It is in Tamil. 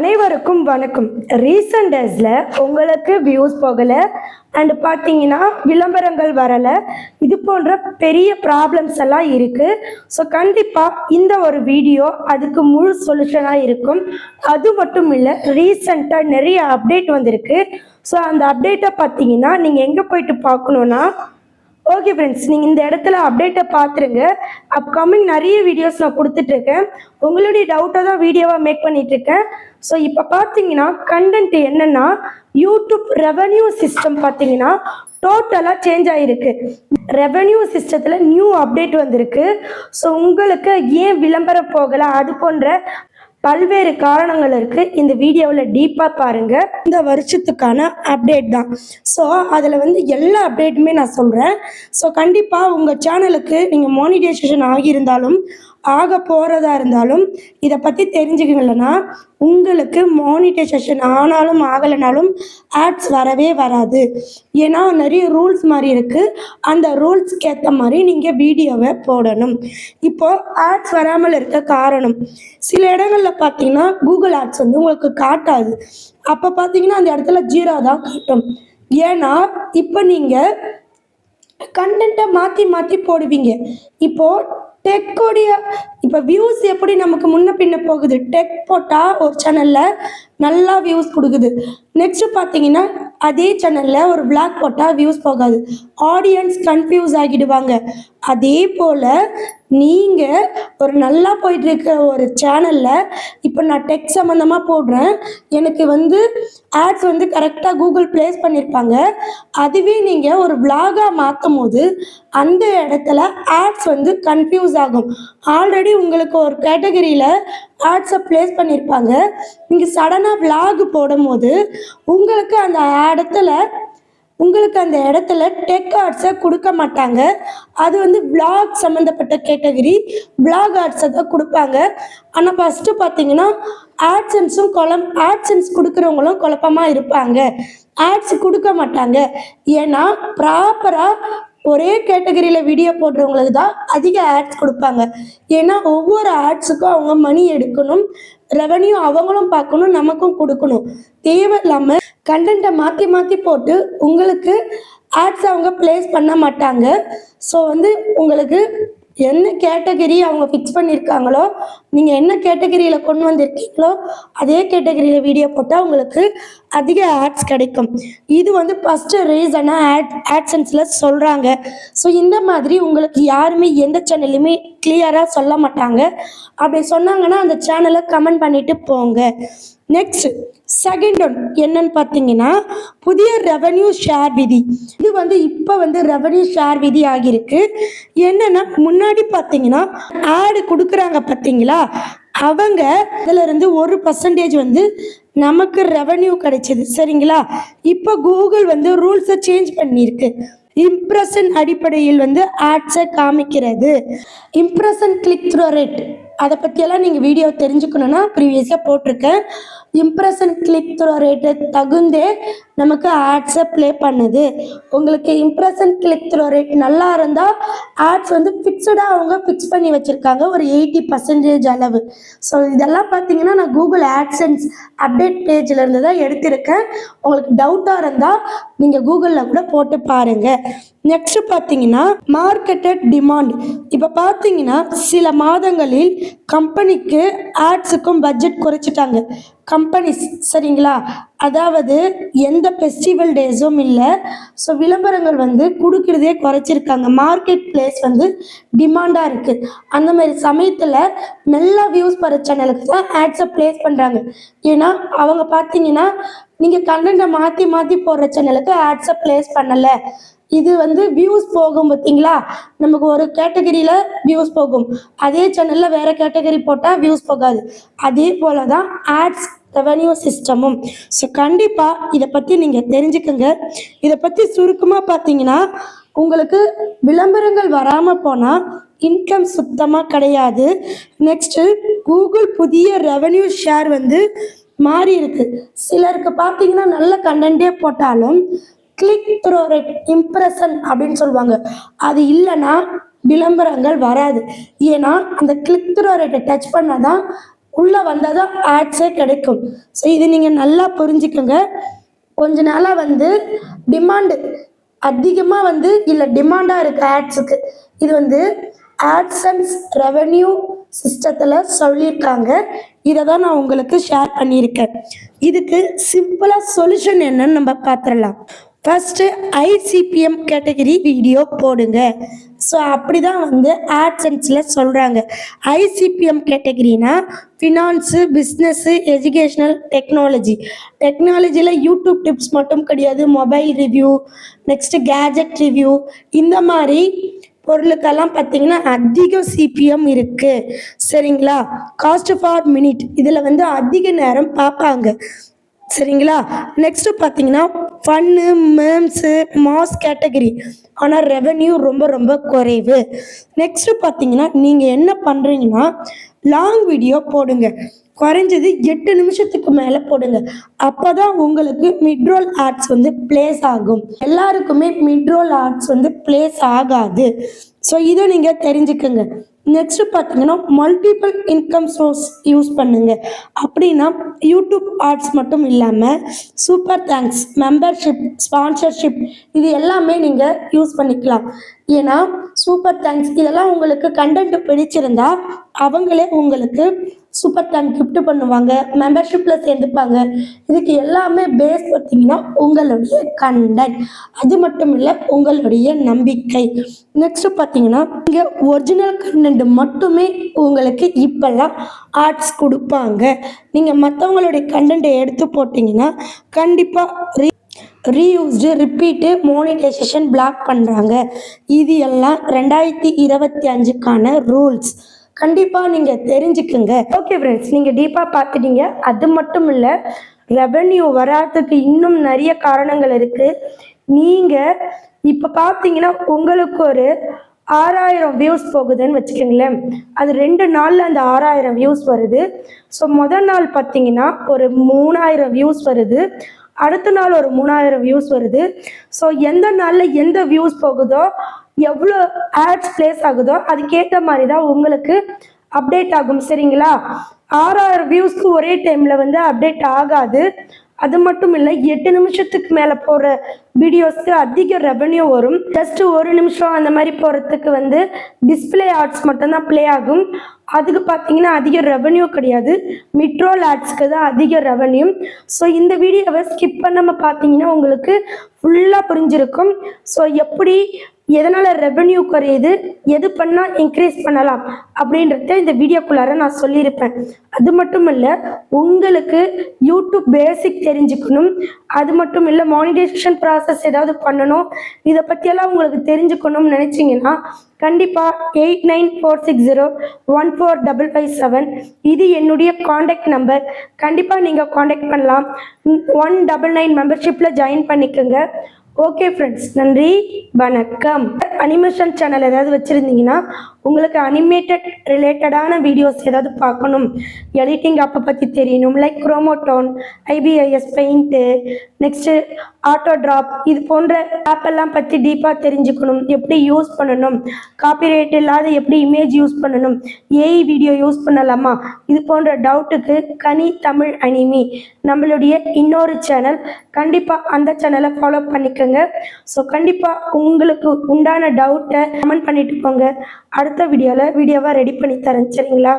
அனைவருக்கும் வணக்கம். ரீசன்ட் டேஸில் உங்களுக்கு வியூஸ் போகலை. அண்டு பார்த்தீங்கன்னா விளம்பரங்கள் வரலை. இது போன்ற பெரிய ப்ராப்ளம்ஸ் எல்லாம் இருக்குது ஸோ கண்டிப்பாக இந்த ஒரு வீடியோ அதுக்கு முழு சொல்யூஷனாக இருக்கும். அது மட்டும் இல்லை ரீசண்டாக நிறைய அப்டேட் வந்திருக்கு. ஸோ அந்த அப்டேட்டை பார்த்தீங்கன்னா நீங்கள் எங்கே போயிட்டு பார்க்கணுன்னா ஓகே ஃப்ரெண்ட்ஸ் நீங்கள் இந்த இடத்துல அப்டேட்டை பார்த்துருங்க அப்கமிங் நிறைய வீடியோஸ் நான் கொடுத்துட்ருக்கேன். உங்களுடைய டவுட்டை தான் வீடியோவாக மேக் பண்ணிகிட்ருக்கேன் ஸோ இப்போ பார்த்தீங்கன்னா கண்டென்ட் என்னென்னா யூடியூப் ரெவன்யூ சிஸ்டம் பார்த்தீங்கன்னா டோட்டலாக சேஞ்ச் ஆகிருக்கு ரெவன்யூ சிஸ்டத்தில் நியூ அப்டேட் வந்திருக்கு. ஸோ உங்களுக்கு ஏன் விளம்பரம் போகலை? அது போன்ற பல்வேறு காரணங்கள் இருக்கு. இந்த வீடியோவில் டீப்பாக பாருங்க. இந்த வருஷத்துக்கான அப்டேட் தான். ஸோ அதில் வந்து எல்லா அப்டேட்டுமே நான் சொல்கிறேன் ஸோ கண்டிப்பாக உங்கள் சேனலுக்கு நீங்கள் மானிடைசேஷன் ஆகியிருந்தாலும் ஆக போகிறதா இருந்தாலும் இதை பற்றி தெரிஞ்சுக்கலன்னா உங்களுக்கு மானிட்டைசேஷன் ஆனாலும் ஆகலைனாலும் ஆட்ஸ் வரவே வராது. ஏன்னா நிறைய ரூல்ஸ் மாதிரி இருக்குது அந்த ரூல்ஸ்க்கு ஏற்ற மாதிரி நீங்கள் வீடியோவை போடணும். இப்போது ஆட்ஸ் வராமல் இருக்க காரணம் சில இடங்களில் பார்த்தீங்கன்னா கூகுள் ஆட்ஸ் வந்து உங்களுக்கு காட்டாது. அப்போ பார்த்தீங்கன்னா அந்த இடத்துல ஜீரோ தான் காட்டும். ஏன்னா இப்போ நீங்கள் கண்டென்ட்டை மாற்றி மாற்றி போடுவீங்க. இப்போது டெக்கோடைய இப்போ வியூஸ் எப்படி நமக்கு முன்ன பின்ன போகுது? டெக் போட்டால் ஒரு சேனலில் நல்லா வியூஸ் கொடுக்குது. நெக்ஸ்ட் பார்த்தீங்கன்னா அதே சேனலில் ஒரு பிளாக் போட்டால் வியூஸ் போகாது. ஆடியன்ஸ் கன்ஃபியூஸ் ஆகிடுவாங்க. அதே போல் நீங்கள் ஒரு நல்லா போயிட்டுருக்கிற ஒரு சேனலில் இப்போ நான் டெக் சம்மந்தமாக போடுறேன். எனக்கு வந்து ஆட்ஸ் வந்து கரெக்டாக கூகுள் ப்ளேஸ் பண்ணியிருப்பாங்க அதுவே நீங்கள் ஒரு விளாகாக மாற்றும் போது அந்த இடத்துல ஆட்ஸ் வந்து கன்ஃபியூஸ் ஆகும். ஆல்ரெடி உங்களுக்கு ஒரு கேட்டகரியில் ஆட்ஸை ப்ளேஸ் பண்ணியிருப்பாங்க நீங்கள் சடனாக vlog போடும்போது உங்களுக்கு அந்த இடத்துல உங்களுக்கு அந்த இடத்துல டெக் ஆர்ட்ஸை கொடுக்க மாட்டாங்க. அது வந்து பிளாக் சம்மந்தப்பட்ட கேட்டகரி பிளாக் ஆர்ட்ஸை தான் கொடுப்பாங்க. ஆனால் ஃபஸ்ட்டு பார்த்தீங்கன்னா ஆட்சன்ஸும் குழம் ஆட்சன்ஸ் கொடுக்குறவங்களும் குழப்பமாக இருப்பாங்க. ஆட்ஸ் கொடுக்க மாட்டாங்க. ஏன்னா ப்ராப்பராக ஒரே கேட்டகரியில் வீடியோ போடுறவங்களுக்கு தான் அதிக ஆட்ஸ் கொடுப்பாங்க. ஏன்னா ஒவ்வொரு ஆட்ஸுக்கும் அவங்க மணி எடுக்கணும். ரெவன்யூ அவங்களும் பார்க்கணும் நமக்கும் கொடுக்கணும். தேவையில்லாமல் கண்டென்ட்டை மாற்றி மாற்றி போட்டு உங்களுக்கு ஆட்ஸ் அவங்க ப்ளேஸ் பண்ண மாட்டாங்க. ஸோ வந்து உங்களுக்கு என்ன கேட்டகரி அவங்க ஃபிக்ஸ் பண்ணியிருக்காங்களோ நீங்கள் என்ன கேட்டகரியில் கொண்டு வந்திருக்கீங்களோ அதே கேட்டகரியில் வீடியோ போட்டால் உங்களுக்கு அதிக ஆட்ஸ் கிடைக்கும். இது வந்து ஃபஸ்ட்டு ரீசனாக ஆட் ஆட்சன்ஸில் சொல்கிறாங்க ஸோ இந்த மாதிரி உங்களுக்கு யாருமே எந்த சேனல்லையுமே கிளியராக சொல்ல மாட்டாங்க. அப்படி சொன்னாங்கன்னா அந்த சேனலை கமெண்ட் பண்ணிட்டு போங்க. நெக்ஸ்ட் செகண்ட் ஒன் என்னன்னு பார்த்தீங்கன்னா புதிய ரெவன்யூ ஷேர் விதி. இது வந்து இப்போ வந்து ரெவன்யூ ஷேர் விதி ஆகியிருக்கு. என்னன்னா முன்னாடி பார்த்தீங்கன்னா ஆடு கொடுக்குறாங்க பார்த்தீங்களா அவங்க இதுல இருந்து ஒரு பர்சன்டேஜ் வந்து நமக்கு ரெவன்யூ கிடைச்சது. சரிங்களா? இப்போ கூகுள் வந்து ரூல்ஸை சேஞ்ச் பண்ணியிருக்கு. இம்ப்ரெஷன் அடிப்படையில் வந்து ஆட்ஸை காமிக்கிறது. இம்ப்ரெஷன் கிளிக் த்ரோ ரேட் அதை பற்றியெல்லாம் நீங்கள் வீடியோ தெரிஞ்சுக்கணுன்னா ப்ரீவியஸாக போட்டிருக்கேன். இம்ப்ரெஷன் கிளிக் த்ரோ ரேட்டு தகுந்தே நமக்கு ஆட்ஸை ப்ளே பண்ணுது. உங்களுக்கு இம்ப்ரெஷன் கிளிக் த்ரோ ரேட் நல்லா இருந்தால் ஆட்ஸ் வந்து ஃபிக்ஸடாக அவங்க ஃபிக்ஸ் பண்ணி வச்சுருக்காங்க. ஒரு எயிட்டி பர்சன்டேஜ் அளவு. ஸோ இதெல்லாம் பார்த்தீங்கன்னா நான் கூகுள் ஆட்சன்ஸ் அப்டேட் பேஜில் இருந்து தான் எடுத்திருக்கேன். உங்களுக்கு டவுட்டாக இருந்தால் நீங்கள் கூகுளில் கூட போட்டு பாருங்கள் நெக்ஸ்ட் பார்த்தீங்கன்னா மார்க்கெட்டட் டிமாண்ட் இப்போ பார்த்தீங்கன்னா சில மாதங்களில் கம்பெனிக்கு ஆட்ஸுக்கும் பட்ஜெட் குறைச்சிட்டாங்க. கம்பெனிஸ் சரிங்களா? அதாவது எந்த ஃபெஸ்டிவல் டேஸும் இல்லை. ஸோ விளம்பரங்கள் வந்து கொடுக்குறதே குறைச்சிருக்காங்க. மார்க்கெட் பிளேஸ் வந்து டிமாண்டாக இருக்குது அந்த மாதிரி சமயத்தில் நல்லா வியூஸ் பர சேனலுக்கு தான் ஆட்ஸை ப்ளேஸ் பண்ணுறாங்க ஏன்னா அவங்க பார்த்தீங்கன்னா நீங்கள் கண்டென்ட்டை மாற்றி மாற்றி போடுற சேனலுக்கு ஆட்ஸை ப்ளேஸ் பண்ணலை. இது வந்து வியூஸ் போகும் பார்த்தீங்களா நமக்கு ஒரு கேட்டகரியில் வியூஸ் போகும். அதே சேனலில் வேறு கேட்டகரி போட்டால் வியூஸ் போகாது. அதே போல தான் ஆட்ஸ் ரெவன்யூ சிஸ்டமும். ஸோ கண்டிப்பாக இதை பற்றி நீங்கள் தெரிஞ்சுக்கோங்க. இதை பற்றி சுருக்கமாக பார்த்தீங்கன்னா உங்களுக்கு விளம்பரங்கள் வராமல் போனால் இன்கம் சுத்தமாக கிடையாது. நெக்ஸ்ட்டு கூகுள் புதிய ரெவன்யூ ஷேர் வந்து மாறி இருக்கு. சிலருக்கு பார்த்தீங்கன்னா நல்ல கண்டென்ட்டே போட்டாலும் கிளிக் த்ரோ ரேட் இம்ப்ரெஷன் அப்படின்னு சொல்லுவாங்க. அது இல்லைன்னா விளம்பரங்கள் வராது. ஏன்னா அந்த கிளிக் த்ரோ ரேட்டை டச் பண்ணால் தான் உள்ளே வந்தால் தான் ஆட்ஸே கிடைக்கும். ஸோ இது நீங்கள் நல்லா புரிஞ்சுக்கோங்க. கொஞ்ச நாளாக வந்து டிமாண்டு அதிகமாக வந்து இல்லை டிமாண்டாக இருக்குது ஆட்ஸுக்கு இது வந்து ஆட்சன்ஸ் ரெவென்யூ சிஸ்டத்தில் சொல்லியிருக்காங்க. இதை தான் நான் உங்களுக்கு ஷேர் பண்ணியிருக்கேன். இதுக்கு சிம்பிளாக சொல்யூஷன் என்னன்னு நம்ம பார்த்துடலாம். First high CPM category video போடுங்க. ஸோ அப்படி தான் வந்து ஆட்சன்ஸில் சொல்கிறாங்க ஐசிபிஎம் கேட்டகரினா ஃபினான்ஸு பிஸ்னஸ்ஸு எஜுகேஷ்னல் டெக்னாலஜி டெக்னாலஜியில் யூடியூப் டிப்ஸ் மட்டும் கிடையாது. Mobile review next gadget review இந்த மாதிரி பொருளுக்கெல்லாம் பார்த்தீங்கன்னா அதிக சிபிஎம் இருக்குது சரிங்களா? காஸ்ட் ஃபார் மினிட் இதில் வந்து அதிக நேரம் பார்ப்பாங்க. சரிங்களா? நெக்ஸ்ட்டு பார்த்தீங்கன்னா ஃபன்னு மேம்ஸு மாஸ் கேட்டகரி ஆனால் ரெவென்யூ ரொம்ப ரொம்ப குறைவு. நெக்ஸ்ட்டு பார்த்தீங்கன்னா நீங்கள் என்ன பண்ணுறீங்கன்னா லாங் வீடியோ போடுங்க. குறைஞ்சது எட்டு நிமிஷத்துக்கு மேலே போடுங்க. அப்போ தான் உங்களுக்கு மிட்ரோல் ஆர்ட்ஸ் வந்து ப்ளேஸ் ஆகும். எல்லாருக்குமே மிட்ரோல் ஆர்ட்ஸ் வந்து ப்ளேஸ் ஆகாது. ஸோ இதை நீங்கள் தெரிஞ்சுக்கோங்க. நெக்ஸ்ட் பார்த்தீங்கன்னா மல்டிபிள் இன்கம் சோர்ஸ் யூஸ் பண்ணுங்க. அப்படின்னா யூடியூப் ஆர்ட்ஸ் மட்டும் இல்லாமல் சூப்பர் தேங்க்ஸ் மெம்பர்ஷிப் ஸ்பான்சர்ஷிப் இது எல்லாமே நீங்கள் யூஸ் பண்ணிக்கலாம். ஏன்னா சூப்பர் தேங்க்ஸ் இதெல்லாம் உங்களுக்கு கண்டென்ட் பிடிச்சிருந்தா அவங்களே உங்களுக்கு சூப்பர் தேங்க் கிஃப்ட் பண்ணுவாங்க மெம்பர்ஷிப்பில் சேர்ந்துப்பாங்க. இதுக்கு எல்லாமே பேஸ் பார்த்தீங்கன்னா உங்களுடைய கண்டென்ட் அது மட்டும் இல்லை உங்களுடைய நம்பிக்கை. நெக்ஸ்ட் பார்த்தீங்கன்னா இங்கே ஒரிஜினல் கண்டென்ட் மட்டுமே உங்களுக்கு இப்போல்லாம் ஆர்ட்ஸ் கொடுப்பாங்க. நீங்கள் மற்றவங்களுடைய கண்டென்ட்டை எடுத்து போட்டிங்கன்னா கண்டிப்பாக ரீயூஸ்டு ரிப்பீட்டு மோனிடைசேஷன் பிளாக் பண்ணுறாங்க இது எல்லாம் ரெண்டாயிரத்தி இருபத்தி அஞ்சுக்கான ரூல்ஸ் கண்டிப்பாக நீங்கள் தெரிஞ்சுக்குங்க. ஓகே ஃப்ரெண்ட்ஸ் நீங்கள் டீப்பாக பார்த்துட்டீங்க. அது மட்டும் இல்லை ரெவென்யூ வராததுக்கு இன்னும் நிறைய காரணங்கள் இருக்குது நீங்கள் இப்போ பார்த்தீங்கன்னா உங்களுக்கு ஒரு ஆறாயிரம் வியூஸ் போகுதுன்னு வச்சுக்கோங்களேன். அது ரெண்டு நாளில் அந்த ஆறாயிரம் வியூஸ் வருது. ஸோ முதல் நாள் பார்த்தீங்கன்னா ஒரு மூணாயிரம் வியூஸ் வருது. அடுத்த நாள் ஒரு மூணாயிரம் வியூஸ் வருது. ஸோ எந்த நாளில் எந்த வியூஸ் போகுதோ எவ்வளோ ஆட்ஸ் ப்ளேஸ் ஆகுதோ அதுக்கேற்ற மாதிரி தான் உங்களுக்கு அப்டேட் ஆகும் சரிங்களா? ஆறாயிரம் வியூஸ்க்கு ஒரே டைமில் வந்து அப்டேட் ஆகாது. அது மட்டும் இல்லை எட்டு நிமிஷத்துக்கு மேலே போகிற வீடியோஸ்க்கு அதிக ரெவன்யூ வரும். ஜஸ்ட் ஒரு நிமிஷம் அந்த மாதிரி போகிறதுக்கு வந்து டிஸ்பிளே ஆர்ட்ஸ் மட்டும்தான் ப்ளே ஆகும். அதுக்கு பார்த்தீங்கன்னா அதிக ரெவன்யூ கிடையாது. மிட்ரோல் ஆட்ஸ்க்கு தான் அதிக ரெவன்யூ ஸோ இந்த வீடியோவை ஸ்கிப் பண்ணாமல் பார்த்தீங்கன்னா உங்களுக்கு ஃபுல்லாக புரிஞ்சிருக்கும். ஸோ எப்படி எதனால் ரெவன்யூ குறையுது எது பண்ணால் இன்க்ரீஸ் பண்ணலாம் அப்படின்றத இந்த வீடியோக்குள்ளார நான் சொல்லியிருப்பேன். அது மட்டும் இல்லை உங்களுக்கு யூடியூப் பேசிக் தெரிஞ்சுக்கணும். அது மட்டும் இல்லை மானிடைசேஷன் ப்ராசஸ் ஏதாவது பண்ணணும். இதை பற்றியெல்லாம் உங்களுக்கு தெரிஞ்சுக்கணும்னு நினச்சிங்கன்னா கண்டிப்பாக eight nine four six zero one four double five seven இது என்னுடைய காண்டாக்ட் நம்பர் கண்டிப்பாக நீங்கள் காண்டாக்ட் பண்ணலாம். ஒன் டபுள் நைன் மெம்பர்ஷிப்பில் ஜாயின் பண்ணிக்கோங்க. ஓகே ஃப்ரெண்ட்ஸ் நன்றி. வணக்கம். அனிமேஷன் சேனல் ஏதாவது வச்சுருந்தீங்கன்னா உங்களுக்கு அனிமேட்டட் ரிலேட்டடான வீடியோஸ் ஏதாவது பார்க்கணும். எடிட்டிங் அப்போ பற்றி தெரியணும். Like chromotone IBIS paint next auto drop இது போன்ற ஆப்பெல்லாம் பற்றி டீப்பாக தெரிஞ்சுக்கணும். எப்படி யூஸ் பண்ணணும்? காப்பிரைட் இல்லாத எப்படி இமேஜ் யூஸ் பண்ணணும்? ஏஐ வீடியோ யூஸ் பண்ணலாமா? இது போன்ற டவுட்டுக்கு கனி தமிழ் அனிமி நம்மளுடைய இன்னொரு சேனல் கண்டிப்பாக அந்த சேனலை ஃபாலோ பண்ணிக்கோங்க. ஸோ கண்டிப்பாக உங்களுக்கு உண்டான டவுட்டை கமெண்ட் பண்ணிட்டு போங்க. அடுத்த வீடியோவில் வீடியோவாக ரெடி பண்ணி தரேன். சரிங்களா?